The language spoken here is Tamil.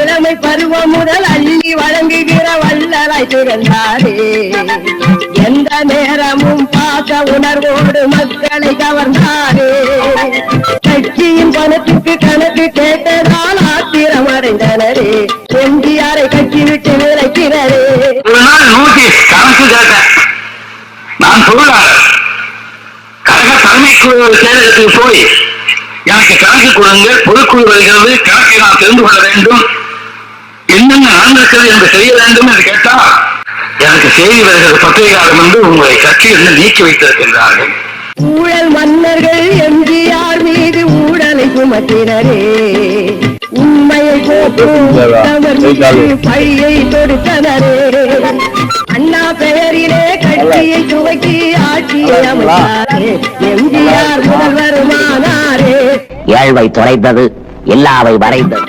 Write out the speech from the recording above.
இளமை பருவம் முதல் அள்ளி வழங்குகிற வள்ளலாய் திகழ்ந்தாரே. எந்த நேரமும் பார்க்க உணர்வோடு மக்களை கவர்ந்தாரே. கட்சியின் பணத்துக்கு கணக்கு கேட்டதால் ஆத்திரம் அடைந்தனரே. எம்ஜிஆரை கட்சி விட்டு விளக்கினரே ஒரு கணக்கு கேட்டேன். நான் தொழிலாளர் கழக தலைமை செயலகத்துக்கு போய் எனக்கு கணக்கு கொடுங்க பொதுக்குழு வருகிறது தெரிந்து கொள்ள வேண்டும். என்னென்ன நடந்திருக்கிறது என்று செய்ய வேண்டும் என்று கேட்டால் எனக்கு செய்தி வருகிறது பத்திரிகையாளர் வந்து உங்களை கட்சியிலிருந்து நீக்கி வைத்திருக்கின்றார்கள். ஊழல் மன்னர்கள் எம்ஜிஆர் மீது ஊழலை சுமத்தினரே. உண்மையை போக்கும் பழியை தொடுத்தனரே. அண்ணா பெயரிலே கட்சியை துவக்கி ஆட்சியை அமைத்தாரே. எம்ஜிஆர் முதல்வருமானாரே. ஏழ்வை தொலைந்தது. எல்லாவை வரைந்தது.